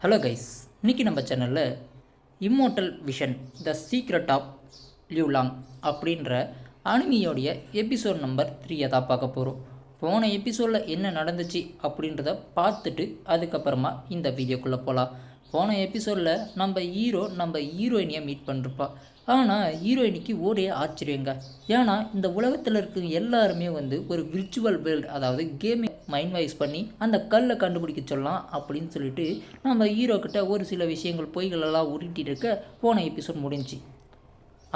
Hello guys இன்னைக்கு நம்ம சேனலில் immortal vision the secret of Liulang அப்படின்ற அனிமியோடைய எபிசோட் நம்பர் த்ரீயை தான் பார்க்க போகிறோம் போன எபிசோடில் என்ன நடந்துச்சு அப்படின்றத பார்த்துட்டு அதுக்கப்புறமா இந்த வீடியோக்குள்ளே போகலாம் போன எபிசோடில் நம்ம ஹீரோ நம்ம ஹீரோயினியை மீட் பண்ணிருப்பா. ஆனால் ஹீரோயினிக்கு ஒரே ஆச்சரியங்க. ஏன்னா இந்த உலகத்தில் இருக்க எல்லாருமே வந்து ஒரு விர்ச்சுவல் வேர்ல்டு அதாவது கேமை மைண்ட் வைஸ் பண்ணி அந்த கல்லை கண்டுபிடிக்க சொல்லலாம் அப்படின்னு சொல்லிட்டு நம்ம ஹீரோ கிட்ட ஒரு சில விஷயங்கள் பொய்களெல்லாம் உருட்டிட்டு இருக்க போன எபிசோட் முடிஞ்சுச்சு.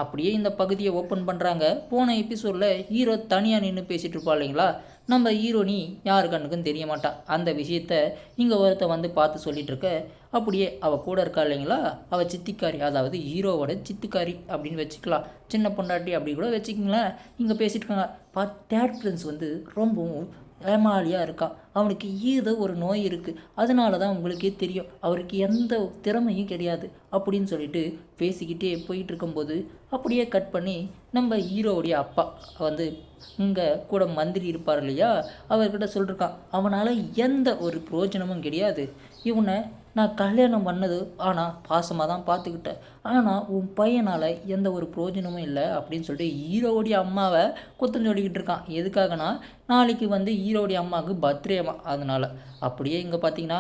அப்படியே இந்த பகுதியை ஓப்பன் பண்ணுறாங்க போன எபிசோடில் ஹீரோ தனியாக நின்று பேசிகிட்டு இருப்பா இல்லைங்களா? நம்ம ஹீரோனி யார் கண்ணுக்கும் தெரிய மாட்டா அந்த விஷயத்த இங்கே ஒருத்த வந்து பார்த்து சொல்லிட்டு இருக்க அப்படியே அவள் கூட இருக்கா இல்லைங்களா? அவள் சித்திக்காரி அதாவது ஹீரோவோட சித்திக்காரி அப்படின்னு வச்சுக்கலாம். சின்ன பொண்டாட்டி அப்படி கூட வச்சுக்கிங்களேன். இங்கே பேசிட்டு இருக்காங்க. பா தேர்ட் பிரின்ஸ் வந்து ரொம்பவும் ஏமாளியாக இருக்கான் அவனுக்கு ஏதோ ஒரு நோய் இருக்குது அதனால தான் உங்களுக்கே தெரியும். அவருக்கு எந்த திறமையும் கிடையாது அப்படின்னு சொல்லிட்டு பேசிக்கிட்டே போயிட்டு இருக்கும்போது அப்படியே கட் பண்ணி நம்ம ஹீரோவுடைய அப்பா வந்து இங்கே கூட மந்திரி இருப்பார் இல்லையா? அவர்கிட்ட சொல்லிருக்கான். அவனால் எந்த ஒரு பிரயோஜனமும் கிடையாது. இவனை நான் கல்யாணம் பண்ணது ஆனால் பாசமாக தான் பார்த்துக்கிட்டேன். ஆனால் உன் பையனால் எந்த ஒரு பிரயோஜனமும் இல்லை அப்படின்னு சொல்லிட்டு ஹீரோவுடைய அம்மாவை குத்தம் சொல்லிக்கிட்டு இருக்கான். எதுக்காகனா நாளைக்கு வந்து ஹீரோடைய அம்மாவுக்கு பர்த்டேமா அதனால். அப்படியே இங்கே பார்த்தீங்கன்னா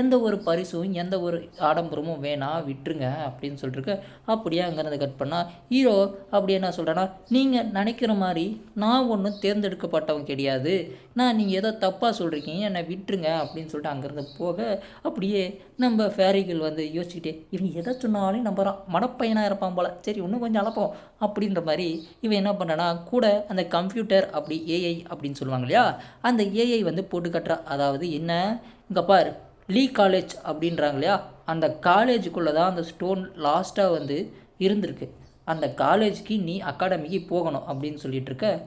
எந்த ஒரு பரிசும் எந்த ஒரு ஆடம்பரமும் வேணாம் விட்டுருங்க அப்படின்னு சொல்லிட்டுருக்கு அப்படியே அங்கேருந்து கட் பண்ணால் ஹீரோ அப்படி என்ன சொல்கிறேன்னா நீங்கள் நினைக்கிற மாதிரி நான் ஒன்றும் தேர்ந்தெடுக்கப்பட்டவன் கிடையாது. நான் நீங்கள் ஏதோ தப்பாக சொல்கிறீங்க என்னை விட்டுருங்க அப்படின்னு சொல்லிட்டு அங்கேருந்து போக அப்படியே நம்ம ஃபேரிகள் வந்து யோசிச்சுக்கிட்டே இவன் எதை சொன்னாலும் நம்புறான். மடப்பையனாக இருப்பான் போல். சரி இன்னும் கொஞ்சம் அழப்போம் அப்படின்ற மாதிரி இவன் என்ன பண்ணனா கூட அந்த கம்ப்யூட்டர் அப்படி ஏஐ அப்படின்னு சொல்லுவாங்க இல்லையா? அந்த ஏஐ வந்து போட்டு கட்டுறா. அதாவது என்ன? இங்கே பார் லீ காலேஜ் அப்படின்றாங்க இல்லையா? அந்த காலேஜுக்குள்ளே தான் அந்த ஸ்டோன் லாஸ்ட்டாக வந்து இருந்திருக்கு. அந்த காலேஜுக்கு நீ அகாடமிக்கு போகணும் அப்படின்னு சொல்லிட்டு இருக்க.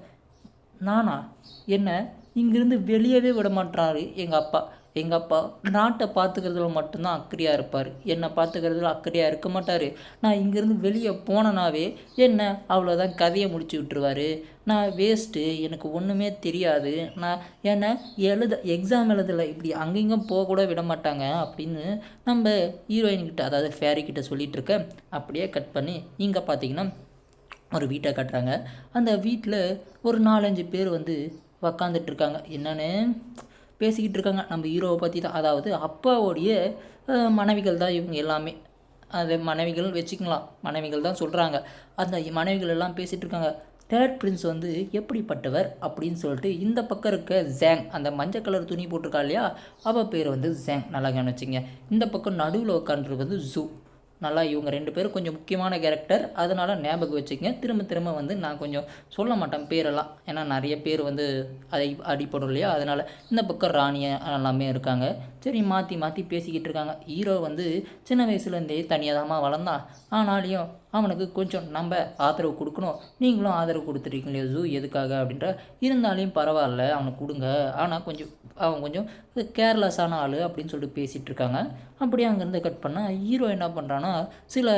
நானா? என்ன? இங்கிருந்து வெளியவே விட மாட்டாரு எங்கள் அப்பா. எங்கள் அப்பா நாட்டை பார்த்துக்கிறதுல மட்டும்தான் அக்கறையாக இருப்பார். என்னை பார்த்துக்கிறதுல அக்கறையாக இருக்க மாட்டார். நான் இங்கேருந்து வெளியே போனனாவே என்ன அவ்வளோதான் கதையை முடிச்சு விட்டுருவார். நான் வேஸ்ட்டு எனக்கு ஒன்றுமே தெரியாது. நான் ஏன்னா எழுத எக்ஸாம் எழுதலை இப்படி அங்கேயும் போக கூட விட மாட்டாங்க அப்படின்னு நம்ம ஹீரோயின்கிட்ட அதாவது ஃபேரிக்கிட்ட சொல்லிகிட்டு இருக்கேன் அப்படியே கட் பண்ணி இங்கே பார்த்தீங்கன்னா ஒரு வீட்டை கட்டுறாங்க. அந்த வீட்டில் ஒரு நாலஞ்சு பேர் வந்து உக்காந்துட்ருக்காங்க என்னென்னு? பேசிக்கிட்டு இருக்காங்க நம்ம ஹீரோவை பற்றி தான். அதாவது அப்பாவுடைய மனைவிகள் தான் இவங்க எல்லாமே. அது மனைவிகள் வச்சுக்கலாம். மனைவிகள் தான் சொல்கிறாங்க அந்த மனைவிகள் எல்லாம் பேசிகிட்டு இருக்காங்க தேர்ட் பிரின்ஸ் வந்து எப்படிப்பட்டவர் அப்படின்னு சொல்லிட்டு இந்த பக்கம் இருக்க ஜேங் அந்த மஞ்சள் கலர் துணி போட்டிருக்கா இல்லையா? அவள் பேர் வந்து ஜேங் நல்லா கவனிச்சிங்க. இந்த பக்கம் நடுவில் உட்காந்துருக்கு வந்து ஜூ நல்லா இவங்க ரெண்டு பேரும் கொஞ்சம் முக்கியமான கேரக்டர் அதனால் ஞாபகம் வச்சுக்கங்க. திரும்ப திரும்ப வந்து நான் கொஞ்சம் சொல்ல மாட்டேன் பேரெல்லாம். ஏன்னா நிறைய பேர் வந்து அதை அடிப்படும் இல்லையா? அதனால் இந்த பக்கம் ராணியை எல்லாமே இருக்காங்க. சரி மாற்றி மாற்றி பேசிக்கிட்டு இருக்காங்க. ஹீரோ வந்து சின்ன வயசுலேருந்தே தனியாக வளர்ந்தான் ஆனாலையும் அவனுக்கு கொஞ்சம் நம்ம ஆதரவு கொடுக்கணும். நீங்களும் ஆதரவு கொடுத்துருக்கீங்களே ஜூ எதுக்காக அப்படின்ற இருந்தாலையும் பரவாயில்ல அவனுக்கு கொடுங்க. ஆனால் கொஞ்சம் அவன் கொஞ்சம் கேர்லெஸ்ஸான ஆள் அப்படின்னு சொல்லிட்டு பேசிகிட்டு இருக்காங்க. அப்படியே அங்கேருந்து கட் பண்ணால் ஹீரோ என்ன பண்ணுறான்னா சில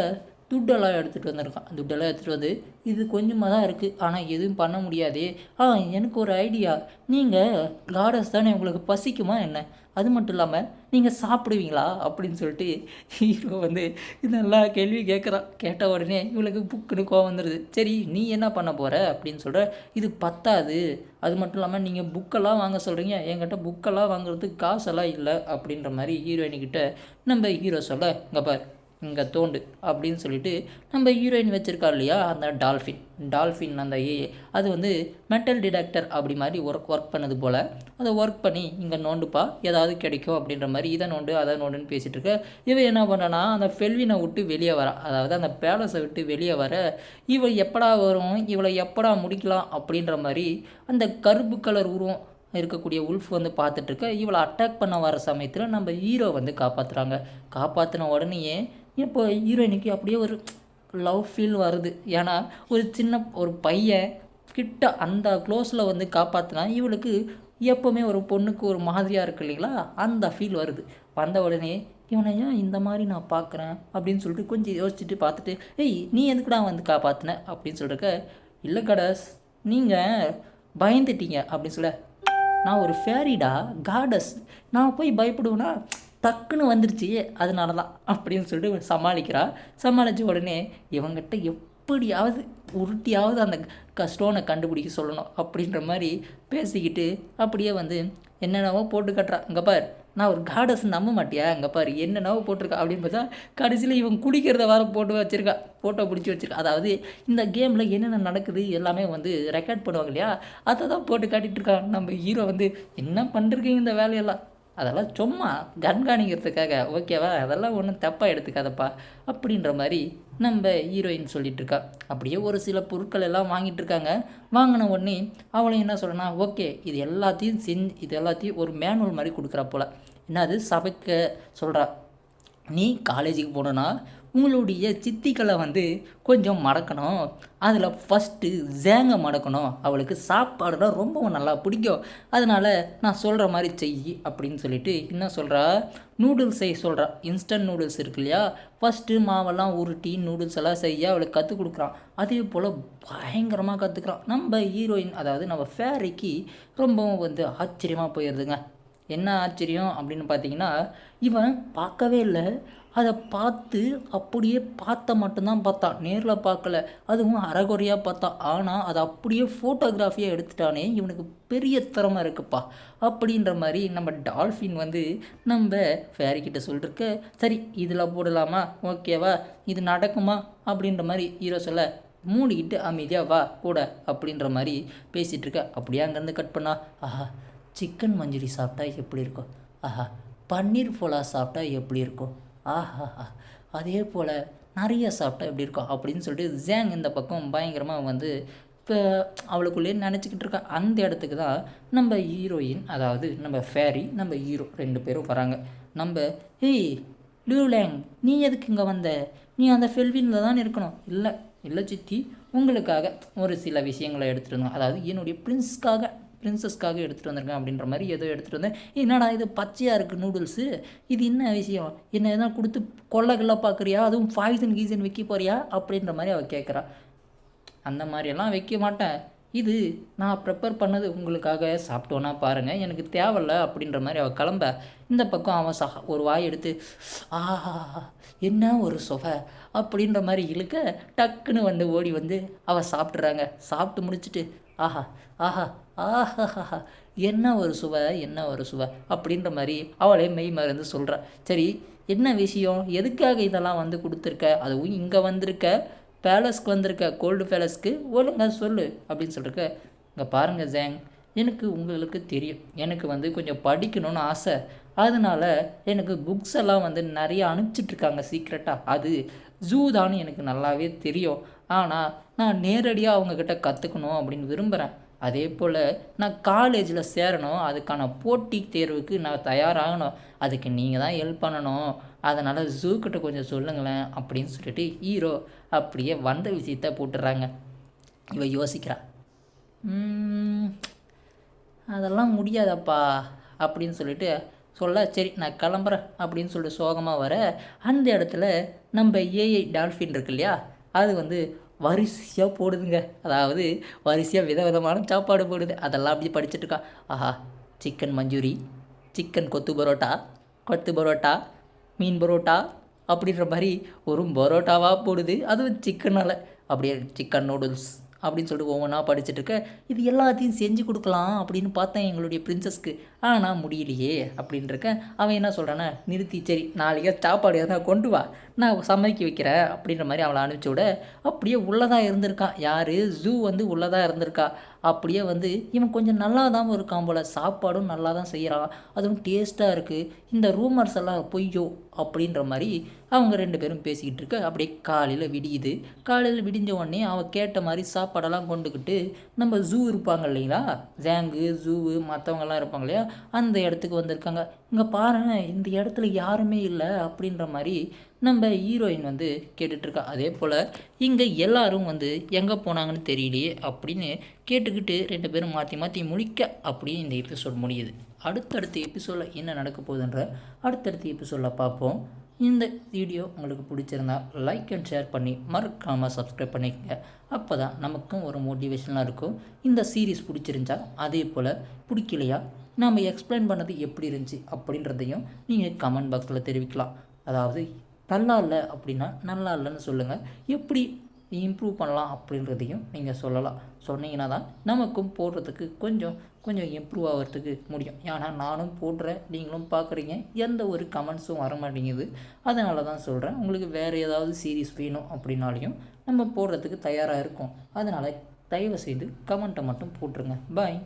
துட்டெல்லாம் எடுத்துகிட்டு வந்திருக்கான். துட்டெல்லாம் எடுத்துகிட்டு வந்து இது கொஞ்சமாக தான் இருக்குது ஆனால் எதுவும் பண்ண முடியாதே. ஆ எனக்கு ஒரு ஐடியா. நீங்கள் காடஸ் தானே உங்களுக்கு பசிக்குமா என்ன? அது மட்டும் இல்லாமல் நீங்கள் சாப்பிடுவீங்களா? அப்படின்னு சொல்லிட்டு ஹீரோ வந்து நல்லா கேள்வி கேட்குறான் கேட்ட உடனே இவளுக்கு புக்குன்னு கோவம் வந்துடுது சரி நீ என்ன பண்ண போகிற அப்படின்னு சொல்கிற இது பத்தாது. அது மட்டும் இல்லாமல் நீங்கள் புக்கெல்லாம் வாங்க சொல்கிறீங்க என்கிட்ட புக்கெல்லாம் வாங்குறதுக்கு காசெல்லாம் இல்லை. அப்படின்ற மாதிரி ஹீரோயின்கிட்ட நம்ம ஹீரோ சொல்ல இங்கே பார். இங்கே தோண்டு அப்படின்னு சொல்லிட்டு நம்ம ஹீரோயின் வச்சுருக்கா இல்லையா அந்த டால்ஃபின். டால்ஃபின் அந்த ஏ அது வந்து மெட்டல் டிடெக்டர் அப்படி மாதிரி ஒர்க் ஒர்க் பண்ணது போல். அதை ஒர்க் பண்ணி இங்கே நோண்டுப்பா ஏதாவது கிடைக்கும் அப்படின்ற மாதிரி இதை நோண்டு அதை நோண்டுன்னு பேசிகிட்டு இருக்க. இவன் என்ன பண்ணனா அந்த ஃபெல்வினை விட்டு வெளியே வரா. அதாவது அந்த பேலஸை விட்டு வெளியே வர இவள் எப்படா வரும் இவளை எப்படா முடிக்கலாம் அப்படின்ற மாதிரி அந்த கருப்பு கலர் உருவம் இருக்கக்கூடிய உல்ஃப் வந்து பார்த்துட்டு இருக்க. இவளை அட்டாக் பண்ண வர சமயத்தில் நம்ம ஹீரோ வந்து காப்பாற்றுறாங்க காப்பாற்றின உடனேயே இப்போ ஹீரோயினுக்கு அப்படியே ஒரு லவ் ஃபீல் வருது. ஏன்னா ஒரு சின்ன ஒரு பையன் கிட்ட அந்த க்ளோஸில் வந்து காப்பாற்றினா இவளுக்கு எப்போவுமே ஒரு பொண்ணுக்கு ஒரு மாதிரியாக இருக்கு இல்லைங்களா? அந்த ஃபீல் வருது. வந்த உடனே இவனை ஏன் இந்த மாதிரி நான் பார்க்குறேன் அப்படின்னு சொல்லிட்டு கொஞ்சம் யோசிச்சுட்டு பார்த்துட்டு ஏய் நீ எதுக்குடா வந்து காப்பாற்றின அப்படின்னு சொல்லிருக்க இல்லை கடஸ் நீங்கள் பயந்துட்டீங்க. அப்படின்னு சொல்ல நான் ஒரு ஃபேரிடா காடஸ் நான் போய் பயப்படுவேன்னா டக்குன்னு வந்துருச்சு. அதனால தான் அப்படின்னு சொல்லிட்டு சமாளிக்கிறா. சமாளித்த உடனே இவங்கிட்ட எப்படியாவது உருட்டியாவது அந்த க ஸ்டோனை கண்டுபிடிக்க சொல்லணும் அப்படின்ற மாதிரி பேசிக்கிட்டு அப்படியே வந்து என்னென்னவோ போட்டு கட்டுறா. இங்கே பார் நான் ஒரு காடஸ் நம்ப மாட்டியா? இங்கே பாரு என்னென்னவோ போட்டிருக்கா அப்படின்னு பார்த்தா கடைசியில் இவன் குடிக்கிறத வர போட்டு வச்சுருக்கா. ஃபோட்டோ பிடிச்சி வச்சுருக்கா. அதாவது இந்த கேமில் என்னென்ன நடக்குது எல்லாமே வந்து ரெக்கார்ட் பண்ணுவாங்க இல்லையா? அதை தான் போட்டு காட்டிகிட்டு இருக்கா நம்ம ஹீரோ வந்து என்ன பண்ணுறீங்க இந்த வேலையெல்லாம்? அதெல்லாம் சும்மா கண்காணிக்கிறதுக்காக ஓகேவா? அதெல்லாம் ஒன்றும் தப்பாக எடுத்துக்காதப்பா. அப்படின்ற மாதிரி நம்ம ஹீரோயின் சொல்லிகிட்ருக்கா இருக்கா. அப்படியே ஒரு சில பொருட்கள் எல்லாம் வாங்கிட்டு இருக்காங்க. வாங்கின உடனே அவளும் என்ன சொல்கிறனா ஓகே இது எல்லாத்தையும் செஞ்சு இது எல்லாத்தையும் ஒரு மேனுவல் மாதிரி கொடுக்குறா போல். என்னது? சபைக்க சொல்கிறா நீ காலேஜுக்கு போனோன்னா உங்களுடைய சித்திகளை வந்து கொஞ்சம் மடக்கணும். அதில் ஃபஸ்ட்டு ஜேங்க மடக்கணும். அவளுக்கு சாப்பாடுனா ரொம்ப நல்லா பிடிக்கும். அதனால் நான் சொல்கிற மாதிரி செய் அப்படின்னு சொல்லிட்டு என்ன சொல்கிறா நூடுல்ஸ் செய்ய சொல்கிறா இன்ஸ்டன்ட் நூடுல்ஸ் இருக்கு இல்லையா? ஃபஸ்ட்டு மாவெல்லாம் உருட்டி நூடுல்ஸ் எல்லாம் செய்ய அவளுக்கு கற்றுக் கொடுக்குறான். அதே போல் பயங்கரமாக கற்றுக்குறான் நம்ம ஹீரோயின் அதாவது நம்ம ஃபேரிக்கு ரொம்பவும் வந்து ஆச்சரியமாக போயிடுதுங்க என்ன ஆச்சரியம் அப்படின்னு பார்த்தீங்கன்னா இவன் பார்க்கவே இல்லை. அதை பார்த்து அப்படியே பார்த்த மட்டும்தான் பார்த்தான். நேரில் பார்க்கல. அதுவும் அறகுறையாக பார்த்தான். ஆனால் அதை அப்படியே ஃபோட்டோகிராஃபியாக எடுத்துட்டானே. இவனுக்கு பெரிய திறமை இருக்குப்பா. அப்படின்ற மாதிரி நம்ம டால்ஃபின் வந்து நம்ம ஃபேரிக்கிட்ட சொல்லிருக்க சரி இதில் போடலாமா? ஓகேவா இது நடக்குமா? அப்படின்ற மாதிரி ஹீரோ சொல்ல மூடிக்கிட்டு அமைதியாக வா கூட. அப்படின்ற மாதிரி பேசிகிட்டு இருக்க. அப்படியே அங்கேருந்து கட் பண்ணா ஆஹா சிக்கன் மஞ்சூரி சாப்பிட்டா எப்படி இருக்கும்? ஆஹா பன்னீர் போலா சாப்பிட்டா எப்படி இருக்கும்? ஆஹா அதே போல் நிறைய சாப்பிட்டா எப்படி இருக்கும்? அப்படின்னு சொல்லிட்டு ஜேங் இந்த பக்கம் பயங்கரமாக வந்து இப்போ அவளுக்குள்ளேயே நினச்சிக்கிட்டு இருக்கா. அந்த இடத்துக்கு தான் நம்ம ஹீரோயின் அதாவது நம்ம ஃபேரி நம்ம ஹீரோ ரெண்டு பேரும் வராங்க. நம்ம ஏய் லியூலேங் நீ எதுக்கு இங்கே வந்த? நீ அந்த ஃபெல்வினில் தான் இருக்கணும். இல்லை இல்லை சித்தி உங்களுக்காக ஒரு சில விஷயங்களை எடுத்துகிட்டு அதாவது என்னுடைய ப்ரின்ஸ்க்காக பிரின்சஸ்க்காக எடுத்துகிட்டு வந்திருக்கேன் அப்படின்ற மாதிரி ஏதோ எடுத்துகிட்டு வந்தேன். என்னடா இது பச்சையாக இருக்குது நூடுல்ஸு? இது என்ன விஷயம்? என்ன எதனா கொடுத்து கொள்ளகெல்லாம் பார்க்குறியா அதுவும் பாய்சன் கீசன் வைக்க போறியா? அப்படின்ற மாதிரி அவள் கேட்குறா அந்த மாதிரியெல்லாம் வைக்க மாட்டேன். இது நான் ப்ரிப்பேர் பண்ணது உங்களுக்காக சாப்பிட்டோன்னா பாருங்கள் எனக்கு தேவையில்ல அப்படின்ற மாதிரி அவள் கிளம்ப. இந்த பக்கம் அவன் சா ஒரு வாய் எடுத்து ஆஹா என்ன ஒரு சொகை? அப்படின்ற மாதிரி இழுக்க டக்குன்னு வந்து ஓடி வந்து அவள் சாப்பிட்றாங்க சாப்பிட்டு முடிச்சுட்டு ஆஹா ஆஹா ஆஹா என்ன ஒரு சுவை என்ன ஒரு சுவை அப்படின்ற மாதிரி அவளே மெய் மருந்து சொல்கிறா சரி என்ன விஷயம்? எதுக்காக இதெல்லாம் வந்து கொடுத்துருக்க? அதுவும் இங்கே வந்திருக்க பேலஸ்க்கு வந்திருக்க கோல்டு பேலஸ்க்கு ஒழுங்காக சொல்லு அப்படின்னு சொல்லிருக்க. இங்கே பாருங்கள் ஜேங் எனக்கு உங்களுக்கு தெரியும். எனக்கு வந்து கொஞ்சம் படிக்கணும்னு ஆசை. அதனால் எனக்கு புக்ஸ் எல்லாம் வந்து நிறைய அனுப்பிச்சிட்ருக்காங்க சீக்ரெட்டாக அது ஜூ தான் எனக்கு நல்லாவே தெரியும். ஆனால் நான் நேரடியாக அவங்கக்கிட்ட கற்றுக்கணும் அப்படின்னு விரும்புகிறேன் அதே போல் நான் காலேஜில் சேரணும் அதுக்கான போட்டி தேர்வுக்கு நான் தயாராகணும். அதுக்கு நீங்கள் தான் ஹெல்ப் பண்ணணும். அதனால் ஜூக்கிட்ட கொஞ்சம் சொல்லுங்களேன் அப்படின்னு சொல்லிட்டு ஹீரோ அப்படியே வந்த விஷயத்த போட்டுடுறாங்க இவ யோசிக்கிறான் அதெல்லாம் முடியாதப்பா அப்படின்னு சொல்லிட்டு சொல்ல சரி நான் கிளம்புறேன் அப்படின்னு சொல்லிட்டு சோகமாக வர அந்த இடத்துல நம்ம ஏஐ டால்ஃபின் இருக்கு இல்லையா அது வந்து வரிசையாக போடுதுங்க. அதாவது வரிசையாக விதவிதமான சாப்பாடு போடுது. அதெல்லாம் அப்படி படிச்சுட்ருக்கா ஆஹா chicken manchurian chicken kothu parotta kothu parotta மீன் பரோட்டா அப்படின்ற மாதிரி ஒரு பரோட்டாவாக போடுது. அதுவும் சிக்கனால் அப்படியே சிக்கன் நூடுல்ஸ் அப்படின்னு சொல்லிட்டு ஒவ்வொன்றா படிச்சுட்டு இருக்க. இது எல்லாத்தையும் செஞ்சு கொடுக்கலாம் அப்படின்னு பார்த்தேன் எங்களுடைய பிரின்சஸ்க்கு ஆனால் முடியலையே அப்படின்றக்க அவன் என்ன சொல்கிறான்னா நிறுத்தி சரி நாளைக்கு சாப்பாடு எதனா கொண்டு வா. நான் சமைக்க வைக்கிறேன் அப்படின்ற மாதிரி அவளை அனுப்பிச்சி விட. அப்படியே உள்ளதாக இருந்திருக்கான் யார்? ஜூ வந்து உள்ளதாக இருந்திருக்கா. அப்படியே வந்து இவன் கொஞ்சம் நல்லா தான் இருக்கான் போல் சாப்பாடும் நல்லா தான் செய்கிறான் அதுவும் டேஸ்ட்டாக இருக்குது இந்த ரூமர்ஸ் எல்லாம் பொய்யோ அப்படின்ற மாதிரி அவங்க ரெண்டு பேரும் பேசிக்கிட்டு இருக்க அப்படியே காலையில் விடியுது. காலையில் விடிஞ்ச உடனே அவள் கேட்ட மாதிரி சாப்பாடெல்லாம் கொண்டுக்கிட்டு நம்ம ஜூ இருப்பாங்க இல்லைங்களா? ஜேங்கு ஜூவு மற்றவங்கெல்லாம் இருப்பாங்க இல்லையா? அந்த இடத்துக்கு வந்திருக்காங்க. இங்கே பாரு இந்த இடத்துல யாருமே இல்லை அப்படின்ற மாதிரி நம்ம ஹீரோயின் வந்து கேட்டுட்ருக்கா. அதே போல் இங்கே எல்லாரும் வந்து எங்கே போனாங்கன்னு தெரியலையே அப்படின்னு கேட்டுக்கிட்டு ரெண்டு பேரும் மாற்றி மாற்றி முடிக்க அப்படின்னு இந்த எபிசோட் முடியுது. அடுத்தடுத்த எபிசோடில் என்ன நடக்க போகுதுன்ற அடுத்தடுத்த எபிசோடில் பார்ப்போம். இந்த வீடியோ உங்களுக்கு பிடிச்சிருந்தா லைக் அண்ட் ஷேர் பண்ணி மறக்காமல் சப்ஸ்கிரைப் பண்ணிக்கங்க. அப்போ தான் நமக்கும் ஒரு மோட்டிவேஷனாக இருக்கும். இந்த சீரீஸ் பிடிச்சிருந்தா அதே போல் பிடிக்கலையா? நாம் எக்ஸ்பிளைன் பண்ணது எப்படி இருந்துச்சு அப்படின்றதையும் நீங்கள் கமெண்ட் பாக்ஸில் தெரிவிக்கலாம். அதாவது நல்லா இல்லை அப்படின்னா நல்லா இல்லைன்னு சொல்லுங்கள் எப்படி இம்ப்ரூவ் பண்ணலாம் அப்படின்றதையும் நீங்கள் சொல்லலாம். சொன்னீங்கன்னா தான் நமக்கும் போடுறதுக்கு கொஞ்சம் கொஞ்சம் இம்ப்ரூவ் ஆகிறதுக்கு முடியும். ஏன்னா நானும் போடுறேன் நீங்களும் பார்க்குறீங்க. எந்த ஒரு கமெண்ட்ஸும் வர மாட்டேங்குது. அதனால தான் சொல்கிறேன் உங்களுக்கு வேறு ஏதாவது சீரீஸ் வேணும் அப்படின்னாலையும் நம்ம போடுறதுக்கு தயாராக இருக்கும். அதனால் தயவு செய்து கமெண்ட்டை மட்டும் போட்டுருங்க. பாய்